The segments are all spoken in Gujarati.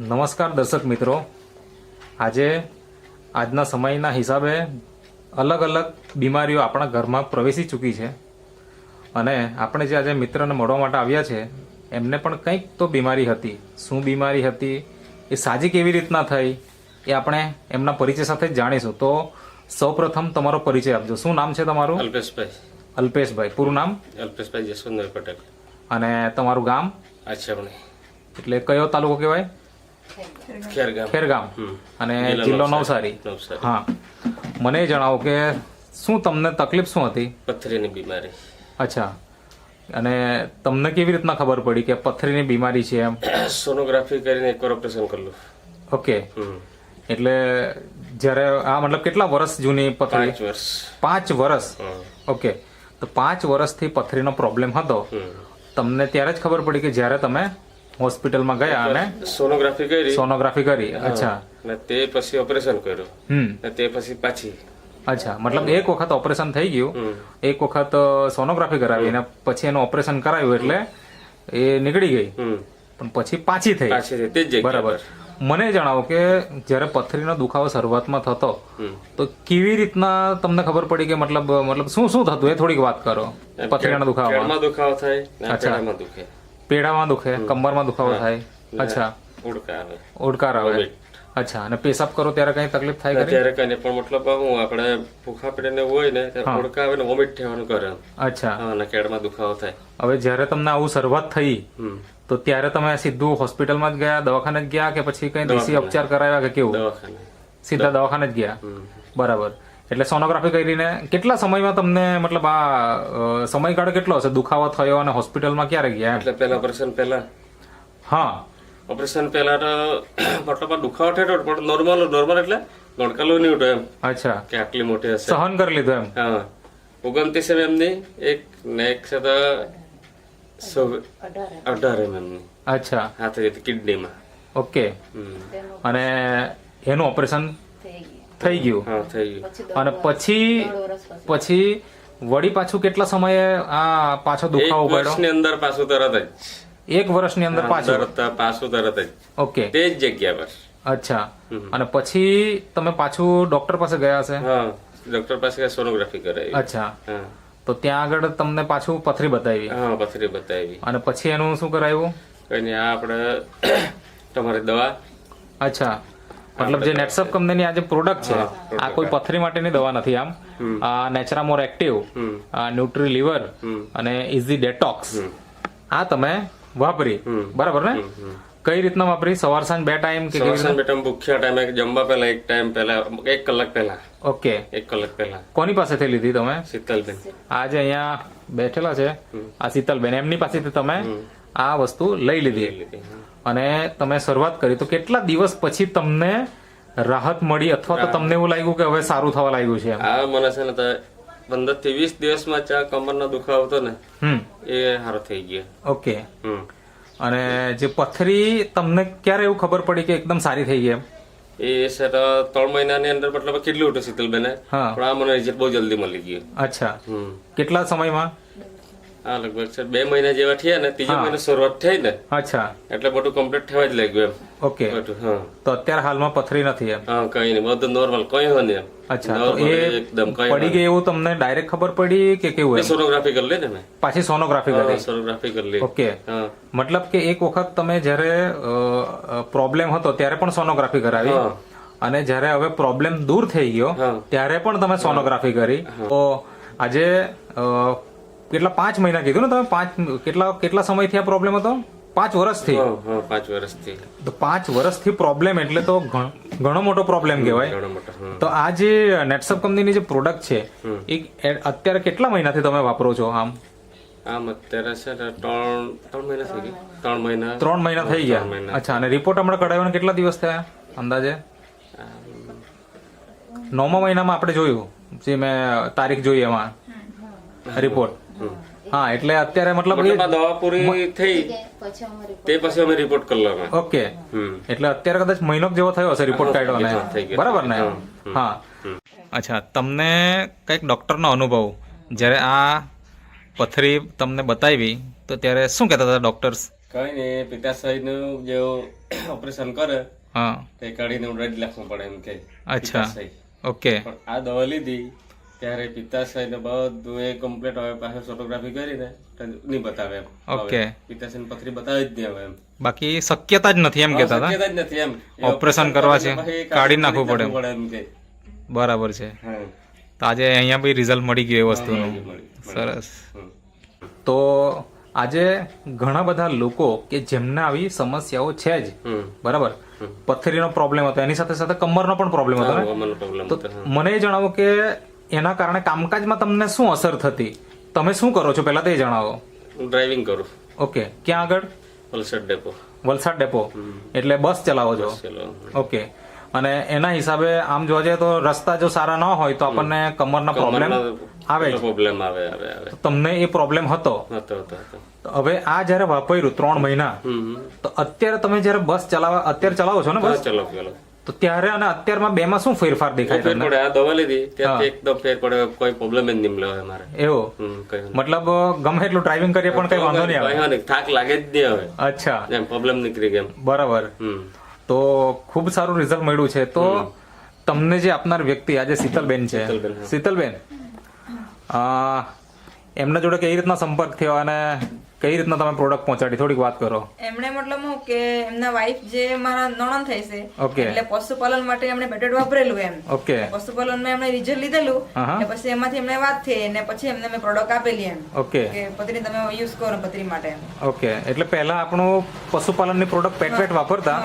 નમસ્કાર દર્શક મિત્રો. આજે આજના સમયના હિસાબે અલગ અલગ બીમારીઓ આપણા ઘરમાં પ્રવેશી ચૂકી છે. અને આપણે જે આજે મિત્રને મળવા માટે આવ્યા છે એમને પણ કંઈક તો બીમારી હતી. શું બીમારી હતી એ સાજી કેવી રીતના થઈ એ આપણે એમના પરિચય સાથે જ જાણીશું. તો સૌપ્રથમ તમારો પરિચય આપજો. શું નામ છે તમારું? અલ્પેશભાઈ. અલ્પેશભાઈ. પૂરું નામ? અલ્પેશભાઈ જસવંતભાઈ પટેલ. અને તમારું ગામ? આછામણી એટલે કયો તાલુકો કહેવાય? ખેરગામ. અને જિલ્લો નવસારી. હા. મને જણાવો કે શું તમને તકલીફ શું હતી? પથરીની બીમારી. અચ્છા. અને તમને કેવી રીતના ખબર પડી કે પથરીની બીમારી છે એમ? સોનોગ્રાફી કરીને એક ઓપરેશન કરલું. ઓકે. એટલે જ્યારે આ મતલબ કેટલા વર્ષ જૂની પથરી? પાંચ વર્ષ. પાંચ વર્ષ? ઓકે. તો પાંચ વર્ષથી પથરીનો પ્રોબ્લેમ હતો. તમને ત્યારે જ ખબર પડી કે જ્યારે તમે હોસ્પિટલમાં ગયા અને સોનોગ્રાફી કરી. સોનોગ્રાફી કરી. અચ્છા. અને તે પછી ઓપરેશન કર્યું. હમ. તે પછી પાછી. અચ્છા. મતલબ એક વખત ઓપરેશન થઈ ગયું. એક વખત સોનોગ્રાફી કરાવી અને પછી એનું ઓપરેશન કરાવ્યું એટલે એ નીકળી ગઈ. પણ પછી પાછી થઈ. બરાબર. મને જણાવો કે જ્યારે પથરીનો દુખાવો શરૂઆતમાં થતો તો કેવી રીતના તમને ખબર પડી કે મતલબ મતલબ શું શું થતું? એ થોડીક વાત કરો. પથરીના દુખાવામાં. દુખાવો થાય અચ્છા. દુખે. પેડામાં દુખે કમરમાં દુખાવો થાય. અચ્છા. આવે ઓડકાર આવે. અચ્છા. અને પેશાબ કરો ત્યારે કઈ તકલીફ થાય ખરી? ત્યારે કઈ પણ મતલબ હું આપણે ભૂખા પેટને હોય ને ત્યારે ઓડકા આવે ને વોમિટ થવાનું કરે. અચ્છા. અને કેડમાં દુખાવો થાય. હવે જ્યારે તમને આવું શરૂઆત થઈ તો ત્યારે તમે સીધું હોસ્પિટલમાં જ ગયા દવાખાને જ ગયા કે પછી કઈ દેશી ઉપચાર કરાવ્યા કે કેવું? દવાખાને. સીધા દવાખાને જ ગયા? બરાબર. એટલે સોનોગ્રાફી કરીને કેટલા સમયમાં તમને મતલબ આ સમયગાળો કેટલો હશે? દુખાવો થયો અને હોસ્પિટલમાં ક્યારે ગયા? એટલે પહેલા ઓપરેશન પહેલા. હા. ઓપરેશન પહેલા તો મતલબ આ દુખાવો થયો પણ નોર્મલ નોર્મલ એટલે ગણકાલો નહીં ઉઠો એમ. અચ્છા. કે આટલી મોટી હશે. સહન કરી લીધું એમ? હા. ઓગણત્રીસ એમ એમની એક ને એક છે તો અઢાર એમ એમની અચ્છા. હા થઈ કિડનીમાં. ઓકે. અને એનું ઓપરેશન? થઈ ગયું. હા થઈ ગયું. અને પછી પછી. વળી પાછું કેટલા સમયે આ પાછો એક દુખાવો પડ્યો? વર્ષની અંદર પાછું તરત જ. એક વર્ષની અંદર પાછું? તરત પાછું તરત જ. ઓકે. તે જ જગ્યા પર. અચ્છા. અને પછી તમે પાછું ડોક્ટર પાસે ગયા હશે? હા ડોક્ટર પાસે સોનોગ્રાફી કરાવી. અચ્છા. તો ત્યાં આગળ તમને પાછું પથરી બતાવી. હા પથરી બતાવી. અને પછી એનું શું કરાયું? કઈ નહીં આ આપણે તમારી દવા. અચ્છા. મતલબ જે નેટસપ કંપનીની આ જે પ્રોડક્ટ છે આ કોઈ પથરી માટેની દવા નથી આમ. આ નેચરામોર એક્ટિવ ન્યુટ્રી લીવર અને ઇઝી ડેટોક્સ આ તમે વાપરી. બરાબર ને? કઈ રીતના વાપરી? સવાર સાંજ બે ટાઈમ કે સવાર સાંજ બે ટાઈમ ભૂખ્યા ટાઈમે જમવા પહેલા એક ટાઈમ પહેલા એક કલાક પહેલા. ઓકે. એક કલાક પહેલા. કોની પાસેથી લીધી તમે? શીતલબેન. આ જે અહીંયા બેઠેલા છે આ શીતલબેન. એમની પાસેથી તમે આ વસ્તુ લઈ લીધી. અને તમે શરૂઆત કરી તો કેટલા દિવસ પછી તમને રાહત મળી અથવા તો તમને એવું લાગ્યું કે હવે સારું થવા લાગ્યું છે હા મને છે ને પંદરથી વીસ દિવસમાં ચા કમરનો દુખાવો હતો ને એ સારો થઈ ગયો. ઓકે. અને જે પથરી તમને ક્યારે એવું ખબર પડી કે એકદમ સારી થઈ ગઈ એમ? એ તો ત્રણ મહિનાની અંદર મતલબ કેટલું હતું શીતલબેને પણ આ મને રિઝલ્ટ બહુ જલ્દી મળી ગયું. અચ્છા. કેટલા સમયમાં? આ લગભગ છે. બે મહિના જેવા થયા ને ત્રીજા મહિના શરૂઆત થઈ ને. અચ્છા. એટલે બધું કમ્પ્લીટ થવા જ લાગ્યું એમ. ઓકે. હા. તો અત્યારે હાલમાં પથરી નથી એમ? હા કઈ નહીં. બધું નોર્મલ કઈ હોય એમ. અચ્છા તો એ એકદમ કઈ પડી ગઈ એવું તમને ડાયરેક્ટ ખબર પડી કે કેવું સોનોગ્રાફી કરી લે ને મેં. પાછી સોનોગ્રાફી કરી. સોનોગ્રાફી કરી લે ઓકે. મતલબ કે એક વખત તમે જ્યારે પ્રોબ્લેમ હતો ત્યારે પણ સોનોગ્રાફી કરાવી. અને જ્યારે હવે પ્રોબ્લેમ દૂર થઈ ગયો ત્યારે પણ તમે સોનોગ્રાફી કરી. તો આજે કેટલા પાંચ મહિના કીધું ને તમે? પાંચ કેટલા કેટલા સમયથી આ પ્રોબ્લેમ હતો? પાંચ વર્ષથી પાંચ વર્ષથી તો પાંચ વર્ષથી પ્રોબ્લેમ એટલે તો ઘણો મોટો પ્રોબ્લેમ કહેવાય. ઘણો મોટો હા. તો આ જે નેટસપ કંપનીની જે પ્રોડક્ટ છે એ એ- અત્યારે કેટલા મહિનાથી તમે વાપરો છો આમ? આમ અત્યારે છે ત્રણ ત્રણ મહિના થઈ ગયા. ત્રણ મહિના. ત્રણ મહિના થઈ ગયા? અચ્છા અને રિપોર્ટ હમણાં કઢાવ્યો કેટલા દિવસ થયા અંદાજે? નવમા મહિનામાં આપણે જોયું જે મેં તારીખ જોઈ એમાં. રિપોર્ટ હા એટલે અત્યારે મતલબ દવા પૂરી થઈ તે પછી અમે રિપોર્ટ કરલો ઓકે. એટલે અત્યારે કદાચ મહિનો જેવો થયો હશે રિપોર્ટ કાઢ્યો ને બરાબર ને? હા અચ્છા તમને કંઈક ડોક્ટરનો અનુભવ. જ્યારે આ પથરી તમને બતાવી તો ત્યારે શું કહેતા હતા ડોક્ટર્સ? કઈ નહીં નું જે ઓપરેશન કરે હા. તે કાઢીને ઉડાડી નાખવું પડે એમ કે અચ્છા. ઓકે. આ દવા લીધી ત્યારે પિત્તાશય ને બધું એ કમ્પ્લીટ હવે પાસે ફોટોગ્રાફી કરીને નહીં બતાવે એમ. ઓકે. પિત્તાશયની પથરી બતાવી જ નહીં હવે એમ. બાકી શક્યતા જ નથી એમ કેતા હતા? શક્યતા જ નથી એમ. ઓપરેશન કરવા છે, કાઢી નાખવું પડે પડે એમ. કે. બરાબર છે. તો આજે અહીંયા બી રિઝલ્ટ મળી ગયું એ વસ્તુનું. સરસ. તો આજે ઘણા બધા લોકો કે જેમને આવી સમસ્યાઓ છે જ. બરાબર? પથરીનો પ્રોબ્લેમ હતો. એની સાથે સાથે કમરનો પણ પ્રોબ્લેમ હતો તો મને એ જણાવો કે એના કારણે કામકાજમાં તમને શું અસર થતી? તમે શું કરો છો? પહેલા તે જણાવો. હું ડ્રાઇવિંગ કરું. ઓકે. ક્યાં આગળ? વલસાડ ડેપો. વલસાડ ડેપો. એટલે બસ ચલાવો છો? ઓકે. અને એના હિસાબે આમ જોવા જઈએ તો રસ્તા જો સારા ન હોય તો આપણને કમરના પ્રોબ્લેમ આવે પ્રોબ્લેમ આવે આવે તમને એ પ્રોબ્લેમ હતો? હવે આ જ્યારે વાપર્યું ત્રણ મહિના. તો અત્યારે તમે જ્યારે બસ ચલાવવા અત્યારે ચલાવો છો ને બસ? ચલો ચલો તો ત્યારે અને અત્યારમાં બેમાં શું ફેરફાર દેખાય ફેર પડે આ દવા લીધી ત્યારથી એકદમ ફેર પડે કોઈ પ્રોબ્લેમ જ નહીં મળે મારે. એવો? મતલબ ગમે એટલું ડ્રાઇવિંગ કરીએ પણ કઈ વાંધો નહીં આવે. થાક લાગે જ નહીં હવે. અચ્છા. એમ પ્રોબ્લેમ નીકળી ગયો. બરાબર. તો ખૂબ સારું રિઝલ્ટ મળ્યું છે. તો તમને જે આપનાર વ્યક્તિ આજે શીતલબેન છે. શીતલબેન, એમના જોડે કઈ રીતના સંપર્ક થયો અને કઈ રીતના તમે પ્રોડક્ટ પહોંચાડી? થોડીક વાત કરો. એમણે મતલબ હું કે એમના વાઈફ જે મારા નણંદ થઈ છે એટલે પશુપાલન માટે એમણે બેટેડ વાપરેલું એમ. ઓકે પશુપાલનમાં એમણે રિઝલ્ટ લીધેલું અને પછી એમાંથી એમને વાત થઈ અને પછી એમને મેં પ્રોડક્ટ આપેલી એમ. ઓકે કે પત્રી તમે યુઝ કરો પત્રી માટે ઓકે એટલે પહેલા આપણું પશુપાલનની પ્રોડક્ટ પેટ પેટ વાપરતા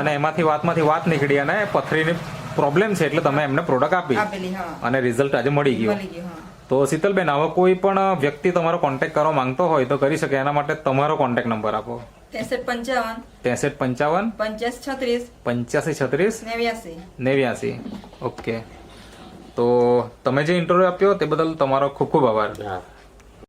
અને એમાંથી વાતમાંથી વાત નીકળી અને પથરીની પ્રોબ્લેમ છે એટલે તમે એમને પ્રોડક્ટ આપી. આપેલી હા. અને રિઝલ્ટ આજે મળી ગયું. મળી ગયું હા. તો શીતલબેન આવો કોઈ પણ વ્યક્તિ તમારો કોન્ટેક્ટ કરવા માંગતો હોય તો કરી શકે. એના માટે તમારો કોન્ટેક્ટ નંબર આપો. ત્રેસઠ પંચાવન. ત્રેસઠ પંચાવન. પંચાસ છત્રીસ. પંચ્યાસી છત્રીસ. નેવ્યાસી. નેવ્યાસી. ઓકે. તો તમે જે ઇન્ટરવ્યુ આપ્યો તે બદલ તમારો ખૂબ ખૂબ આભાર.